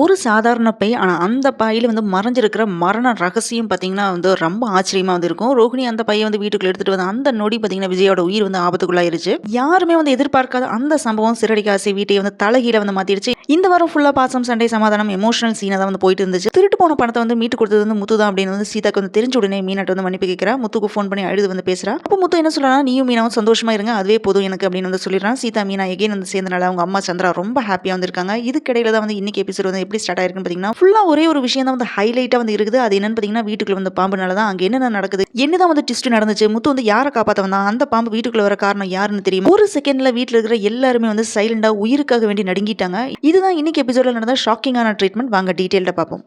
ஒரு சாதாரண பை ஆனால் அந்த பையில் வந்து மறைஞ்சிருக்கிற மரண ரகசியம் பார்த்தீங்கன்னா வந்து ரொம்ப ஆச்சரியமாக வந்து இருக்கும். ரோஹிணி அந்த பையை வந்து வீட்டுக்குள்ள எடுத்துகிட்டு வந்து அந்த நொடி பார்த்தீங்கன்னா விஜயோட உயிர் வந்து ஆபத்துக்குள்ளாயிருச்சு. யாருமே வந்து எதிர்பார்க்காத அந்த சம்பவம் சிறடிக்காசி வீட்டை வந்து தலைகீழ வந்து மாத்திடுச்சு. இந்த வாரம் ஃபுல்லாக பாசம் சண்டை சமாதானம் எமோஷனல் சீனாக தான் வந்து போயிட்டு இருந்துச்சு. திருட்டு போன பணத்தை வந்து மீட்டு கொடுத்தது வந்து முத்து தான் அப்படின்னு வந்து சீதாக்கு வந்து தெரிஞ்ச உடனே மீனாட்ட வந்து மன்னிப்பு கேட்கிறா முத்துக்கு ஃபோன் பண்ணி அழுது வந்து பேசுறா. அப்போ முத்து என்ன சொல்றா நீயும் மீனாவும் சந்தோஷமா இருங்க. அதுவே போதும் எனக்கு அப்படின்னு வந்து சொல்லிடுறான். சீதா மீனா எகைன் வந்து சேர்ந்தனால அவங்க அம்மா சந்திரா ரொம்ப ஹாப்பியாக வந்திருக்காங்க இதுக்கிடையில தான் வந்து இன்னைக்கு எபிசோட் வந்து எப்படி ஸ்டார்ட் ஆயிருக்குன்னு பார்த்தீங்கன்னா ஃபுல்லாக ஒரே ஒரு விஷயம் தான் வந்து ஹைலைட்டாக வந்து இருக்குது. அது என்னன்னு பார்த்தீங்கன்னா வீட்டுக்குள்ள வந்து பாம்புனால தான் அங்கே என்னென்ன நடக்குது என்னதான் வந்து டிஸ்ட் நடந்துச்சு முத்து வந்து யாரை காப்பாற்ற வந்தா அந்த பாம்பு வீட்டுக்குள்ள வர காரணம் யாருன்னு தெரியும்? ஒரு செகண்ட்ல வீட்டில் இருக்கிற எல்லாருமே வந்து சைலண்டாக உயிருக்காக வேண்டி நடுங்கிட்டாங்க. இது இதுதான் இன்னைக்கு எபிசோட்ல நடந்த ஷாக்கிங்கான ட்ரீட்மெண்ட் வாங்க டீட்டெயில்டாக பார்ப்போம்.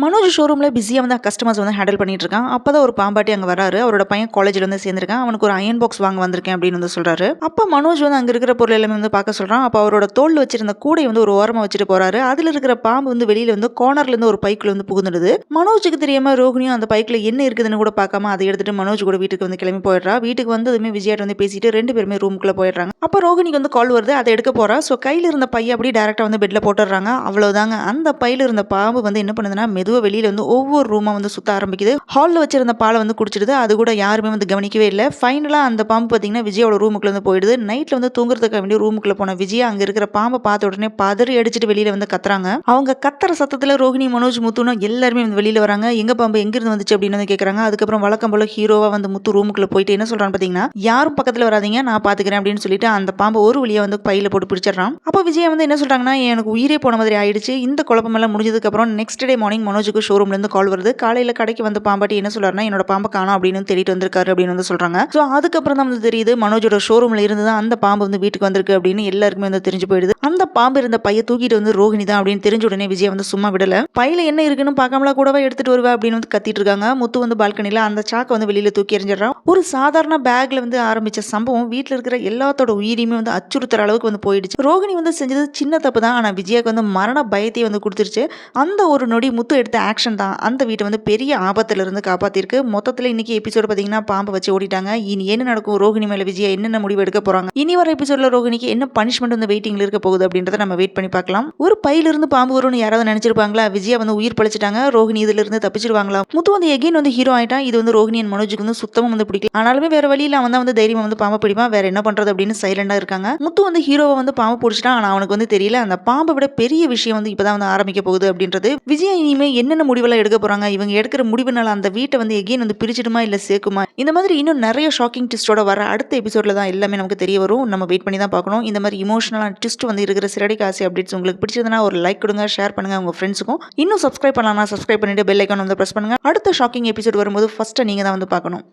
மனோஜ் ஷோரூமில் பிஸியாக வந்து கஸ்டமர்ஸ் வந்து ஹேண்டில் பண்ணிட்டு இருக்கான். அப்போ தான் ஒரு பாம்பாட்டி அங்கே வராரு. அவரோட பையன் காலேஜில் வந்து சேர்ந்திருக்கான். அவனுக்கு ஒரு அயன் பாக்ஸ் வாங்க வந்திருக்கேன் அப்படின்னு வந்து சொல்கிறாரு அப்போ மனோஜ் வந்து அங்கே இருக்கிற பொருள் எல்லாமே வந்து பார்க்க சொல்கிறான் அப்போ அவரோட தோல் வச்சிருந்த கூடை வந்து ஒரு ஓரமாக வச்சுட்டு போகிறாரு அதில் இருக்கிற பாம்பு வந்து வெளியில் வந்து கார்னர்லேருந்து ஒரு பைக்கில் வந்து புகுந்துடுது. மனோஜுக்கு தெரியாமல் ரோகிணியும் அந்த பைக்கில் என்ன இருக்குதுன்னு கூட பார்க்காம அதை எடுத்துட்டு மனோஜ் கூட வீட்டுக்கு வந்து கிளம்பி போயிடுறா. வீட்டுக்கு வந்து எதுவுமே விஜயாட்ட வந்து பேசிட்டு ரெண்டு பேருமே ரூமுக்குள்ளே போயிடுறாங்க. அப்போ ரோகிணிக்கு வந்து கால் வருது. அதை எடுக்க போகிறா ஸோ கையில் இருந்த பைய அப்படியே டேரெக்டாக வந்து பெட்டில் போட்டுடுறாங்க. அவ்வளோதாங்க அந்த பையில் இருந்த பாம்பு வந்து என்ன பண்ணுதுன்னா மெதுவாக வெளியில் வந்து ஒவ்வொரு ரூமாக வந்து சுத்த ஆரம்பிக்குது. ஹாலில் வச்சிருந்த பாலை வந்து குடிச்சிடுது. அது கூட யாருமே வந்து கவனிக்கவே இல்லை. ஃபைனலாக அந்த பாம்பு பார்த்தீங்கன்னா விஜயோட ரூமுக்குள்ள வந்து போயிடுது. நைட்டில் வந்து தூங்குறதுக்காக வேண்டிய ரூமுக்குள்ளே போன விஜயா அங்கே இருக்கிற பாம்பை பார்த்த உடனே பதறி அடிச்சுட்டு வெளியில் வந்து கத்துறாங்க. அவங்க கத்துற சத்தத்தில் ரோஹிணி மனோஜ் முத்துனும் எல்லாருமே வந்து வெளியில் வராங்க. எங்க பாம்பு எங்கிருந்து வந்துச்சு அப்படின்னு வந்து கேட்குறாங்க அதுக்கப்புறம் வழக்கம் போல ஹீரோவாக வந்து முத்து ரூமுக்குள்ள போயிட்டு என்ன சொல்கிறான்னு பார்த்தீங்கன்னா யாரும் பக்கத்தில் வராதீங்க நான் பார்த்துக்கிறேன் அப்படின்னு சொல்லிட்டு அந்த பாம்பை ஒரு வழியாக வந்து பையில போட்டு பிடிச்சிடறான். அப்போ விஜய் வந்து என்ன சொல்றாங்கன்னா எனக்கு உயிரே போன மாதிரி ஆயிடுச்சு. இந்த குழப்பமெல்லாம் முடிஞ்சதுக்கப்புறம் நெக்ஸ்ட் டே மார்னிங் மனோஜுக்கு ஷோரூம்லேருந்து கால் வருது. காலையில் கடைக்கு வந்து பாம்பாட்டி என்ன சொல்றாருன்னா என்னோட பாம்பை காணும் அப்படின்னு தேடிட்டு வந்திருக்காரு அப்படின்னு வந்து சொல்றாங்க. ஸோ அதுக்கப்புறம் தான் வந்து தெரியுது மனோஜோட ஷோரூமில் இருந்து தான் அந்த பாம்பு வந்து வீட்டுக்கு வந்திருக்கு அப்படின்னு எல்லாருக்குமே வந்து தெரிஞ்சு போயிடுது. அந்த பாம்பு இருந்த பைய தூக்கிட்டு வந்து ரோஹிணி தான் அப்படின்னு தெரிஞ்ச உடனே விஜய் வந்து சும்மா விடல. பையில என்ன இருக்குன்னு பார்க்காமலா கூடவா எடுத்துட்டு வருவா அப்படின்னு வந்து கத்திட்டு இருக்காங்க. முத்து வந்து பால்கனியில் அந்த சாக்கை வந்து வெளியில் தூக்கி எறிஞ்சிடறான். ஒரு சாதாரண பேக்ல வந்து ஆரம்பிச்ச சம்பவம் வீட்டில் இருக்கிற எல்லாத்தோட உயிரியுமே வந்து அச்சுறுத்துற அளவுக்கு வந்து போயிடுச்சு. ரோகிணி வந்து செஞ்சது சின்ன தப்பு தான். ஆனால் விஜயாக்கு வந்து மரண பயத்தை வந்து கொடுத்துருச்சு. அந்த ஒரு நொடி முத்து எடுத்த ஆக்ஷன் தான். அந்த வீட்டை வந்து பெரிய ஆபத்திலிருந்து காப்பாற்றிருக்கு காப்பாத்திருக்கு இன்றைக்கி இன்னைக்கு எபிசோடு பார்த்தீங்கன்னா பாம்பை வச்சு ஓடிட்டாங்க. இனி என்ன நடக்கும்? ரோஹினி மேலே விஜயா என்னென்ன முடிவு எடுக்க போறாங்க? இனி வர எபிசோட்ல ரோகிணிக்கு என்ன பனிஷ்மெண்ட் வந்து வெயிட்டிங்ல இருக்க போகுது அப்படின்றத நம்ம வெயிட் பண்ணி பார்க்கலாம். ஒரு பையிலிருந்து பாம்பு வரும்னு யாராவது நினைச்சிருப்பாங்களா? விஜயா வந்து உயிர் பழிச்சிட்டாங்க. ரோஹிணி இதுல இருந்து தப்பிச்சிருவாங்களா? முத்து வந்து எகைன் வந்து ஹீரோ ஆயிட்டான். இது வந்து ரோஹிணி அண்ட் மனோஜுக்கு வந்து சுத்தமாக வந்து பிடிக்கல. ஆனாலுமே வேற வழியில் அவன் தான் வந்து தைரியமா வந்து பாம்பை பிடிப்பான். வேற என்ன பண்றது அப்படின்னு சைலண்டா இருக்காங்க. முத்து வந்து ஹீரோவை வந்து பாம்பு பிடிச்சிட்டான். ஆனா அவனுக்கு வந்து தெரியல. அந்த பாம்பை விட பெரிய விஷயம் வந்து இப்பதான் வந்து ஆரம்பிக்க போகுது அப்படின்றது. விஜய் இனிமே என்னென்ன முடிவெல்லாம் எடுக்க போறாங்க? இவங்க எடுக்கிற முடிவுனால அந்த வீட்டை வந்து எகைன் வந்து பிரிச்சிடுமா இல்லை சேர்க்குமா? இந்த மாதிரி இன்னும் நிறைய ஷாக்கிங் ட்விஸ்டோட வர அடுத்த எபிசோட்ல தான் எல்லாமே நமக்கு தெரிய வரும். நம்ம வெயிட் பண்ணி தான் பார்க்கணும். இந்த மாதிரி இமோஷனலான ட்விஸ்ட் வந்து இருக்கிற சிறடி காசி அப்டேட்ஸ் உங்களுக்கு பிடிச்சதுன்னா ஒரு லைக் கொடுங்க ஷேர் பண்ணுங்க உங்க ஃப்ரெண்ட்ஸுக்கும் இன்னும் சப்ஸ்கிரைப் பண்ணலாம் சப்ஸ்கிரைப் பண்ணிட்டு பெல் ஐக்கான் வந்து ப்ரெஸ் பண்ணுங்க. அடுத்த ஷாக்கிங் எபிசோட் வரும்போது ஃபர்ஸ்ட் நீங்க தான் வந்து பார்க்கணும்.